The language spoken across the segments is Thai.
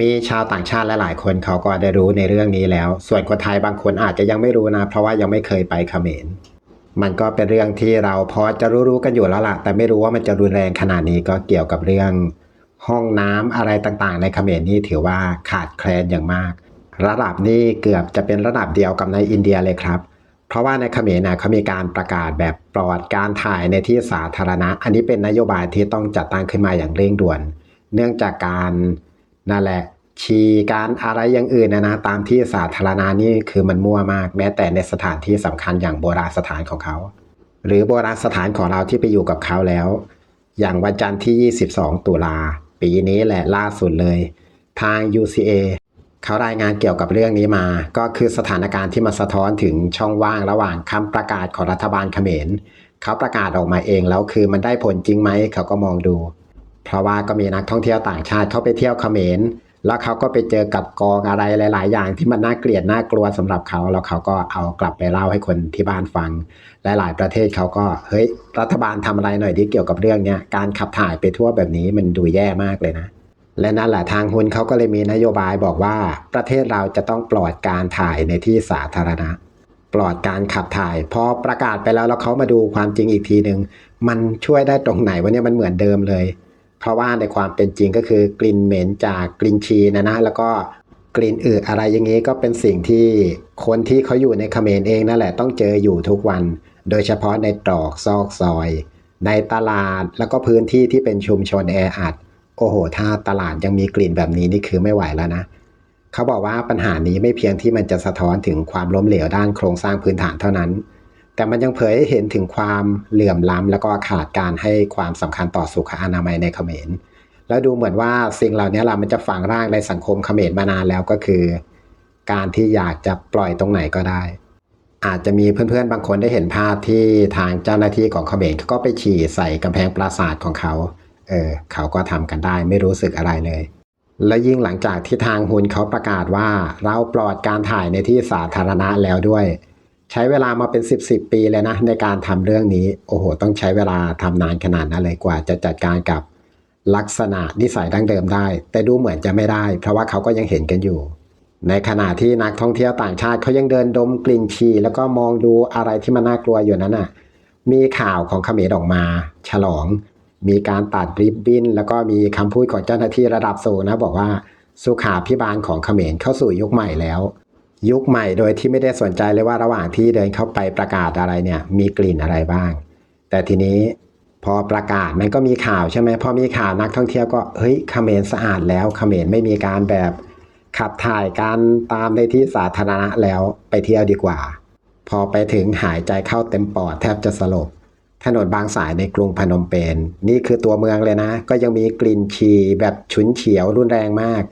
มีชาวต่างชาติหลายๆคนเขาก็ได้รู้ในเรื่องนี้แล้ว ส่วนคนไทยบางคนอาจจะยังไม่รู้นะ เพราะว่ายังไม่เคยไปเขมรมันก็เป็นเรื่องที่เราพอจะรู้ๆกันอยู่แล้วล่ะ แต่ไม่รู้ว่ามันจะรุนแรงขนาดนี้ก็เกี่ยวกับเรื่อง ห้องน้ำอะไรต่างๆ ในเขมรนี่ถือว่าขาดแคลนอย่างมาก ระดับนี้เกือบจะเป็นระดับเดียวกับในอินเดียเลยครับ เพราะว่าในเขมรนะเขามีการประกาศแบบปลอดการถ่ายในที่สาธารณะ อันนี้เป็นนโยบายที่ต้องจัดตั้งขึ้นมาอย่างเร่งด่วน เนื่องจากการ นั่นแหละฉี่การอะไรอย่างอื่นนะนะตามที่สาธารณะนี่คือมันมั่วมาก แม้แต่ในสถานที่สำคัญอย่างโบราณสถานของเขา หรือโบราณสถานของเราที่ไปอยู่กับเขาแล้ว อย่างวันจันทร์ที่ 22 ตุลา ปีนี้แหละล่าสุดเลย ทาง UCA เขารายงานเกี่ยวกับเรื่องนี้มา ก็คือสถานการณ์ที่มาสะท้อนถึงช่องว่างระหว่างคำประกาศของรัฐบาลเขมร เขาประกาศออกมาเองแล้วคือมันได้ผลจริงไหม เขาก็มองดู เพราะว่าก็มีนักท่องเที่ยวต่างชาติเขาไปเที่ยวเขมร แล้วเขาก็ไปเจอกับกองอะไรหลาย ๆ อย่างที่มันน่าเกลียดน่ากลัวสำหรับเขา แล้วเขาก็เอากลับไปเล่าให้คนที่บ้านฟัง หลาย ๆ ประเทศเขาก็เฮ้ยรัฐบาลทำอะไรหน่อยดิเกี่ยวกับเรื่องเนี้ยการขับถ่ายไปทั่วแบบนี้มันดูแย่มากเลยนะ และนั่นแหละทางฮุนเขาก็เลยมีนโยบายบอกว่า ประเทศเราจะต้องปลอดการถ่ายในที่สาธารณะปลอดการขับถ่าย พอประกาศไปแล้วแล้วเขามาดูความจริงอีกทีหนึ่งมันช่วยได้ตรงไหนวะเนี่ยมันเหมือนเดิมเลย เพราะว่าในความเป็นจริงก็คือกลิ่นเหม็นจากกลิ่นชีนะนะแล้วก็กลิ่นอึอะไรอย่างนี้ก็เป็นสิ่งที่คนที่เขาอยู่ในเขมรเองนั่นแหละต้องเจออยู่ทุกวัน โดยเฉพาะในตรอกซอกซอย ในตลาดแล้วก็พื้นที่ที่เป็นชุมชนแออัด โอ้โห ถ้าตลาดยังมีกลิ่นแบบนี้นี่คือไม่ไหวแล้วนะ เขาบอกว่าปัญหานี้ไม่เพียงที่มันจะสะท้อนถึงความล้มเหลวด้านโครงสร้างพื้นฐานเท่านั้น แต่มันยังเผยให้เห็นถึงความเหลื่อมล้ำ แล้วก็ขาดการให้ความสำคัญต่อสุขอนามัยในเขมร แล้วดูเหมือนว่าสิ่งเหล่านี้ล่ะมันจะฝังร่างในสังคมเขมรมานานแล้วก็คือ การที่อยากจะปล่อยตรงไหนก็ได้ อาจจะมีเพื่อนๆ บางคนได้เห็นภาพที่ทางเจ้าหน้าที่ของเขมรเขาก็ไปฉี่ใส่กำแพงปราสาทของเขา เออเขาก็ทำกันได้ไม่รู้สึกอะไรเลยและยิ่งหลังจากที่ทางฮุนเขาประกาศว่า เราปลอดการถ่ายในที่สาธารณะแล้วด้วย ใช้เวลามาเป็น 10บสปีเลยนะในการทำเรื่องนี้โอ้โห ต้องใช้เวลาทำนานขนาดนั้นเลยกว่า จะจัดการกับลักษณะนิสัยดั้งเดิมได้ แต่ดูเหมือนจะไม่ได้ เพราะว่าเขาก็ยังเห็นกันอยู่ ในขณะที่นักท่องเที่ยวต่างชาติเขายังเดินดมกลิ่นฉี่แล้วก็มองดูอะไรที่มันน่ากลัวอยู่นั้นน่ะมีข่าวของเขมรออกมา ฉลอง มีการตัดริบบิ้น แล้วก็มีคำพูดของเจ้าหน้าที่ระดับสูงนะบอกว่าสุขาพิบาลของเขมรเข้าสู่ยุคใหม่แล้ว ยุคใหม่โดยที่ไม่ได้สนใจเลยว่าระหว่างที่เดินเข้าไปประกาศอะไรเนี่ย มีกลิ่นอะไรบ้าง แต่ทีนี้พอประกาศมันก็มีข่าวใช่ไหมพอมีข่าวนักท่องเที่ยวก็เฮ้ยเขมรสะอาดแล้วเขมรไม่มีการแบบขับถ่ายการตามในที่สาธารณะแล้วไปเที่ยวดีกว่า พอไปถึงหายใจเข้าเต็มปอดแทบจะสลบถนนบางสายในกรุงพนมเปญนี่คือตัวเมืองเลยนะ ก็ยังมีกลิ่นฉี่แบบฉุนเฉียวรุนแรงมาก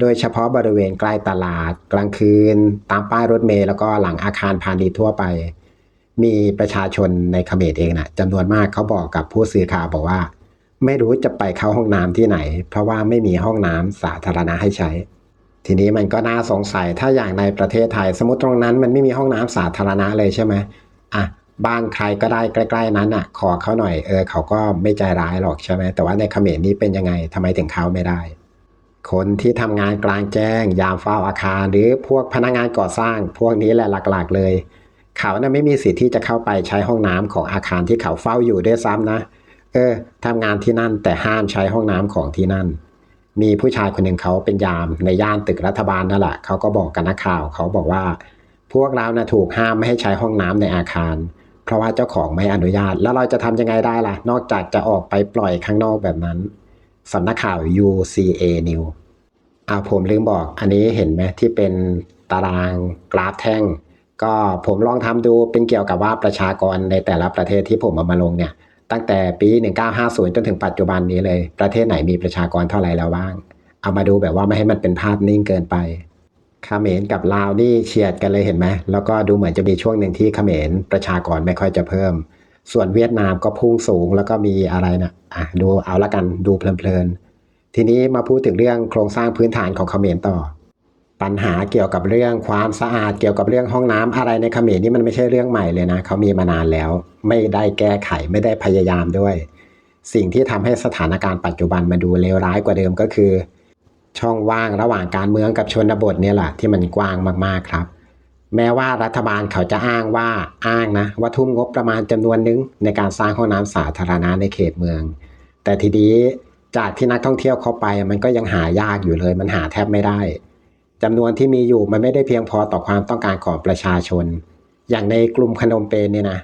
โดยเฉพาะบริเวณใกล้ตลาดกลางคืน ตามป้ายรถเมล์แล้วก็หลังอาคารพาณิชย์ทั่วไป มีประชาชนในเขมรเองนะจำนวนมากเขาบอกกับผู้สื่อข่าวบอกว่า ไม่รู้จะไปเข้าห้องน้ำที่ไหน เพราะว่าไม่มีห้องน้ำสาธารณะให้ใช้ ทีนี้มันก็น่าสงสัยถ้าอย่างในประเทศไทย สมมติตรงนั้นมันไม่มีห้องน้ำสาธารณะเลยใช่ไหมอะบ้านใครก็ได้ใกล้ ๆ นั้นอะ ขอเขาหน่อยเออเขาก็ไม่ใจร้ายหรอกใช่ไหมแต่ว่าในเขมรนี้เป็นยังไงทำไมถึงเข้าไม่ได้ คนที่ทำงานกลางแจ้ง ยามเฝ้าอาคาร หรือพวกพนักงานก่อสร้าง พวกนี้แหละหลักๆ เลย เขาน่ะไม่มีสิทธิ์ที่จะเข้าไปใช้ห้องน้ำของอาคารที่เขาเฝ้าอยู่ด้วยซ้ำนะ เออทำงานที่นั่นแต่ห้ามใช้ห้องน้ำของที่นั่น มีผู้ชายคนหนึ่งเขาเป็นยามในย่านตึกรัฐบาลนั่นแหละเขาก็บอกกับนักข่าวเขาบอกว่า พวกเรานะถูกห้ามไม่ให้ใช้ห้องน้ำในอาคาร เพราะว่าเจ้าของไม่อนุญาต แล้วเราจะทำยังไงได้ล่ะ นอกจากจะออกไปปล่อยข้างนอกแบบนั้น สำนักข่าว UCA News อ่าผมลืมบอกอันนี้เห็นไหมที่เป็นตารางกราฟแท่ง ก็ผมลองทำดูเป็นเกี่ยวกับว่าประชากรในแต่ละประเทศที่ผมเอามาลงเนี่ย ตั้งแต่ปี 1950 จนถึงปัจจุบันนี้เลย ประเทศไหนมีประชากรเท่าไหร่แล้วบ้าง เอามาดูแบบว่าไม่ให้มันเป็นภาพนิ่งเกินไปเขมรกับลาวนี่เฉียดกันเลยเห็นไหมแล้วก็ดูเหมือนจะมีช่วงหนึ่งที่เขมรประชากรไม่ค่อยจะเพิ่ม ส่วนเวียดนามก็พุ่งสูงแล้วก็มีอะไรนะอะดูเอาละกันดูเพลินๆ ทีนี้มาพูดถึงเรื่องโครงสร้างพื้นฐานของเขมรต่อ ปัญหาเกี่ยวกับเรื่องความสะอาดเกี่ยวกับเรื่องห้องน้ำอะไรในเขมรนี่มันไม่ใช่เรื่องใหม่เลยนะเขามีมานานแล้ว ไม่ได้แก้ไขไม่ได้พยายามด้วย สิ่งที่ทำให้สถานการณ์ปัจจุบันมาดูเลวร้ายกว่าเดิมก็คือ ช่องว่างระหว่างการเมืองกับชนบทเนี่ยแหละที่มันกว้างมากๆครับ แม้ว่ารัฐบาลเขาจะอ้างว่าอ้างนะว่าทุ่มงบประมาณจำนวนหนึงในการสร้างห้องน้ำสาธารณะในเขตเมือง แต่ทีนี้จากที่นักท่องเที่ยวเข้าไปมันก็ยังหายากอยู่เลย มันหาแทบไม่ได้จำนวนที่มีอยู่มันไม่ได้เพียงพอต่อความต้องการของประชาชน อย่างในกลุ่มพนมเปญเนี่ยนะ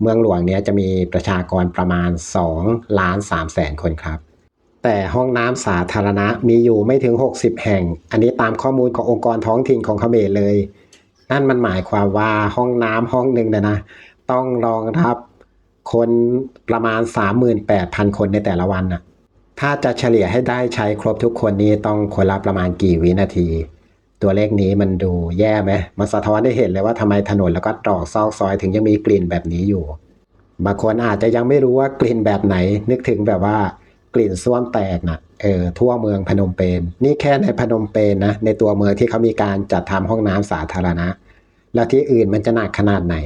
เมืองหลวงเนี่ยจะมีประชากรประมาณ2ล้าน3แสนคนครับแต่ห้องน้ำสาธารณะมีอยู่ไม่ถึง 60 แห่ง อันนี้ตามข้อมูลขององค์กรท้องถิ่นของเขมรเลย นั่นมันหมายความว่าห้องน้ำห้องหนึ่งเนยนะ ต้องรองรับคนประมาณ 38,000 คนในแต่ละวันน่ะถ้าจะเฉลี่ยให้ได้ใช้ครบทุกคนนี้ต้องคนละประมาณกี่วินาที ตัวเลขนี้มันดูแย่ไหมมันสะท้อนได้เห็นเลยว่าทำไมถนนแล้วก็ตรอกซอกซอยถึงยังมีกลิ่นแบบนี้อยู่ บางคนอาจจะยังไม่รู้ว่ากลิ่นแบบไหน นึกถึงแบบว่ากลิ่นส้วมแตกน่ะ เออทั่วเมืองพนมเปญนี่แค่ในพนมเปญนะในตัวเมืองที่เขามีการจัดทำห้องน้ำสาธารณะ แล้วที่อื่นมันจะหนักขนาดไหน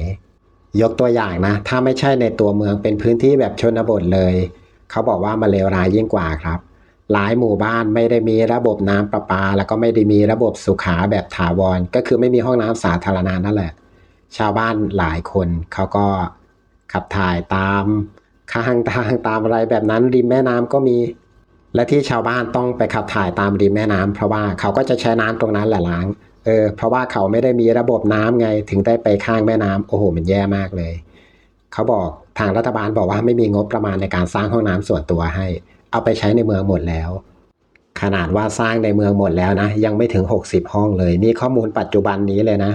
ยกตัวอย่างนะ ถ้าไม่ใช่ในตัวเมืองเป็นพื้นที่แบบชนบทเลย เขาบอกว่ามันเลวร้ายยิ่งกว่าครับ หลายหมู่บ้านไม่ได้มีระบบน้ำประปา แล้วก็ไม่ได้มีระบบสุขาแบบถาวร ก็คือไม่มีห้องน้ำสาธารณะนั่นแหละ ชาวบ้านหลายคนเขาก็ขับถ่ายตามข้างทางตามอะไรแบบนั้นริมแม่น้ำก็มี และที่ชาวบ้านต้องไปขับถ่ายตามริมแม่น้ำเพราะว่าเขาก็จะใช้น้ำตรงนั้นแหละล้างเออเพราะว่าเขาไม่ได้มีระบบน้ำไงถึงได้ไปข้างแม่น้ำโอ้โหมันแย่มากเลย เขาบอกทางรัฐบาลบอกว่าไม่มีงบประมาณในการสร้างห้องน้ำส่วนตัวให้ เอาไปใช้ในเมืองหมดแล้ว ขนาดว่าสร้างในเมืองหมดแล้วนะ ยังไม่ถึง 60 ห้องเลย นี่ข้อมูลปัจจุบันนี้เลยนะ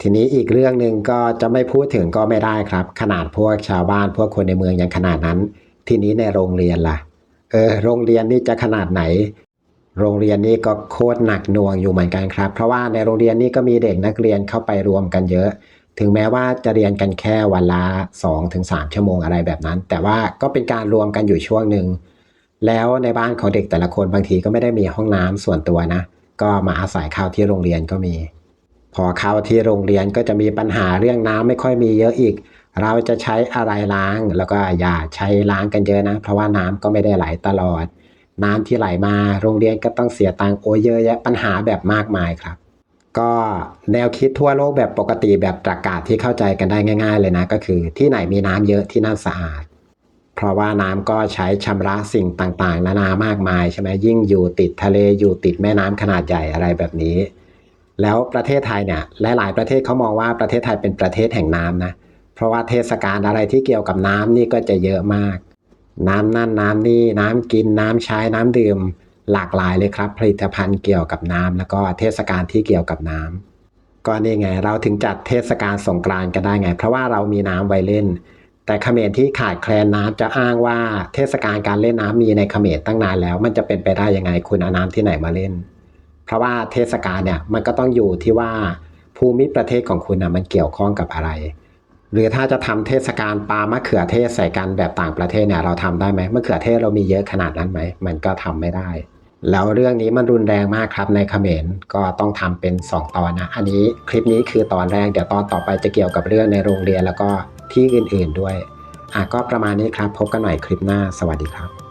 ทีนี้อีกเรื่องหนึ่งก็จะไม่พูดถึงก็ไม่ได้ครับ ขนาดพวกชาวบ้านพวกคนในเมืองยังขนาดนั้น ทีนี้ในโรงเรียนล่ะ เออโรงเรียนนี่จะขนาดไหน โรงเรียนนี่ก็โคตรหนักหน่วงอยู่เหมือนกันครับ เพราะว่าในโรงเรียนนี่ก็มีเด็กนักเรียนเข้าไปรวมกันเยอะ ถึงแม้ว่าจะเรียนกันแค่วันละ2-3 ชั่วโมงอะไรแบบนั้น แต่ว่าก็เป็นการรวมกันอยู่ช่วงหนึ่งแล้วในบ้านของเด็กแต่ละคนบางทีก็ไม่ได้มีห้องน้ำส่วนตัวนะ ก็มาอาศัยเข้าที่โรงเรียนก็มี พอเข้าที่โรงเรียนก็จะมีปัญหาเรื่องน้ำไม่ค่อยมีเยอะอีก เราจะใช้อะไรล้างแล้วก็อย่าใช้ล้างกันเยอะนะ เพราะว่าน้ำก็ไม่ได้ไหลตลอด น้ำที่ไหลมาโรงเรียนก็ต้องเสียตังค์โอเยอะแยะปัญหาแบบมากมายครับ ก็แนวคิดทั่วโลกแบบปกติแบบตรากาศที่เข้าใจกันได้ง่าย ๆ เลยนะ ก็คือที่ไหนมีน้ำเยอะที่นั่นสะอาด เพราะว่าน้ำก็ใช้ชำระสิ่งต่างๆ นานามากมายใช่ไหมยิ่งอยู่ติดทะเลอยู่ติดแม่น้ำขนาดใหญ่อะไรแบบนี้ แล้วประเทศไทยเนี่ยหลายๆประเทศเขามองว่าประเทศไทยเป็นประเทศแห่งน้ำนะเพราะว่าเทศกาลอะไรที่เกี่ยวกับน้ำนี่ก็จะเยอะมาก น้ำนั่นน้ำนี่น้ำกินน้ำใช้น้ำดื่ม หลากหลายเลยครับ ผลิตภัณฑ์เกี่ยวกับน้ำแล้วก็เทศกาลที่เกี่ยวกับน้ำก็นี่ไงเราถึงจัดเทศกาลสงกรานต์กันได้ไง เพราะว่าเรามีน้ำไว้เล่น แต่เขมรที่ขาดแคลนน้ำจะอ้างว่าเทศกาลการเล่นน้ำมีในเขมรตั้งนานแล้ว มันจะเป็นไปได้ยังไงคุณเอาน้ำที่ไหนมาเล่น เพราะว่าเทศกาลเนี่ยมันก็ต้องอยู่ที่ว่าภูมิประเทศของคุณนะมันเกี่ยวข้องกับอะไร หรือถ้าจะทำเทศกาลปลามะเขือเทศใส่กันแบบต่างประเทศเนี่ยเราทำได้ไหมมะเขือเทศเรามีเยอะขนาดนั้นไหมมันก็ทำไม่ได้ แล้วเรื่องนี้มันรุนแรงมากครับในเขมรก็ต้องทำเป็น 2 ตอนนะ อันนี้คลิปนี้คือตอนแรกเดี๋ยวตอนต่อไปจะเกี่ยวกับเรื่องในโรงเรียนแล้วก็ที่อื่นๆด้วยอะก็ประมาณนี้ครับ พบกันใหม่คลิปหน้า สวัสดีครับ